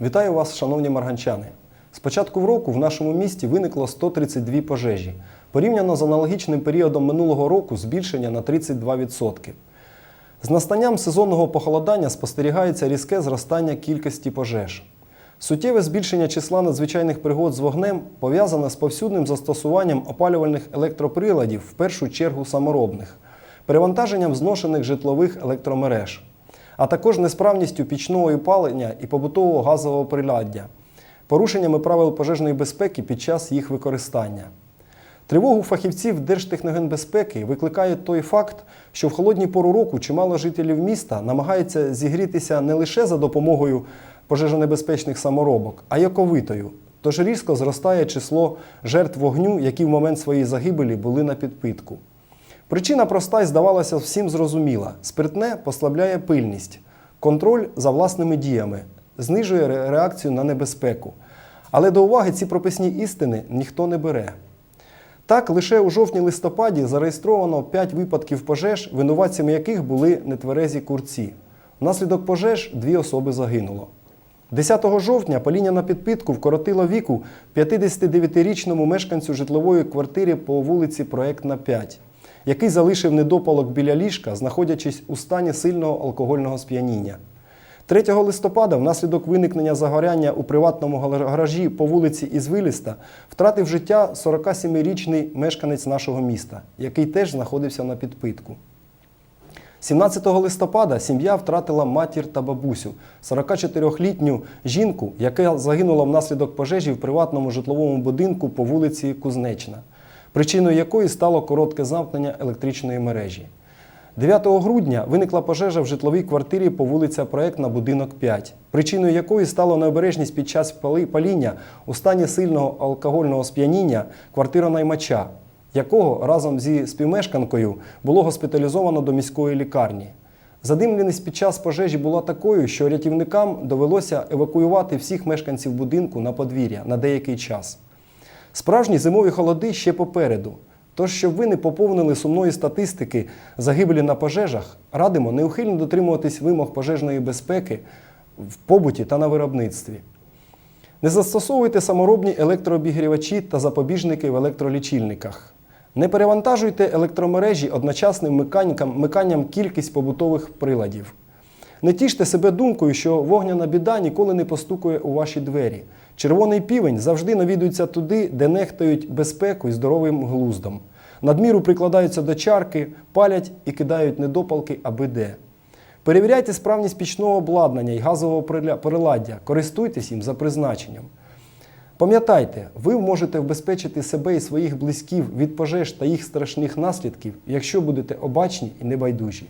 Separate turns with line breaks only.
Вітаю вас, шановні марганчани. З початку року в нашому місті виникло 132 пожежі. Порівняно з аналогічним періодом минулого року збільшення на 32%. З настанням сезонного похолодання спостерігається різке зростання кількості пожеж. Суттєве збільшення числа надзвичайних пригод з вогнем пов'язане з повсюдним застосуванням опалювальних електроприладів, в першу чергу саморобних, перевантаженням зношених житлових електромереж, а також несправністю пічного опалення і побутового газового приладдя, порушеннями правил пожежної безпеки під час їх використання. Тривогу фахівців Держтехногенбезпеки викликає той факт, що в холодні пору року чимало жителів міста намагаються зігрітися не лише за допомогою пожежонебезпечних саморобок, а й оковитою. Тож різко зростає число жертв вогню, які в момент своєї загибелі були на підпитку. Причина проста і здавалася всім зрозуміла: спиртне послабляє пильність, контроль за власними діями, знижує реакцію на небезпеку. Але до уваги ці прописні істини ніхто не бере. Так, лише у жовтні-листопаді зареєстровано 5 випадків пожеж, винуватцями яких були нетверезі курці. Внаслідок пожеж дві особи загинуло. 10 жовтня паління на підпитку вкоротило віку 59-річному мешканцю житлової квартири по вулиці Проектна 5, який залишив недопалок біля ліжка, знаходячись у стані сильного алкогольного сп'яніння. 3 листопада, внаслідок виникнення загоряння у приватному гаражі по вулиці Ізвиліста, втратив життя 47-річний мешканець нашого міста, який теж знаходився на підпитку. 17 листопада сім'я втратила матір та бабусю, 44-літню жінку, яка загинула внаслідок пожежі в приватному житловому будинку по вулиці Кузнечна, причиною якої стало коротке замкнення електричної мережі. 9 грудня виникла пожежа в житловій квартирі по вулиця Проектна, будинок 5, причиною якої стала необережність під час паління у стані сильного алкогольного сп'яніння квартиронаймача, якого разом зі співмешканкою було госпіталізовано до міської лікарні. Задимленість під час пожежі була такою, що рятівникам довелося евакуювати всіх мешканців будинку на подвір'я на деякий час. Справжні зимові холоди ще попереду. Тож, щоб ви не поповнили сумної статистики загибелі на пожежах, радимо неухильно дотримуватись вимог пожежної безпеки в побуті та на виробництві. Не застосовуйте саморобні електрообігрівачі та запобіжники в електролічильниках. Не перевантажуйте електромережі одночасним вмиканням кількість побутових приладів. Не тіште себе думкою, що вогняна біда ніколи не постукує у ваші двері. Червоний півень завжди навідується туди, де нехтають безпеку і здоровим глуздом. Надміру прикладаються до чарки, палять і кидають недопалки аби де. Перевіряйте справність пічного обладнання і газового приладдя, користуйтесь їм за призначенням. Пам'ятайте, ви можете вбезпечити себе і своїх близьких від пожеж та їх страшних наслідків, якщо будете обачні і небайдужі.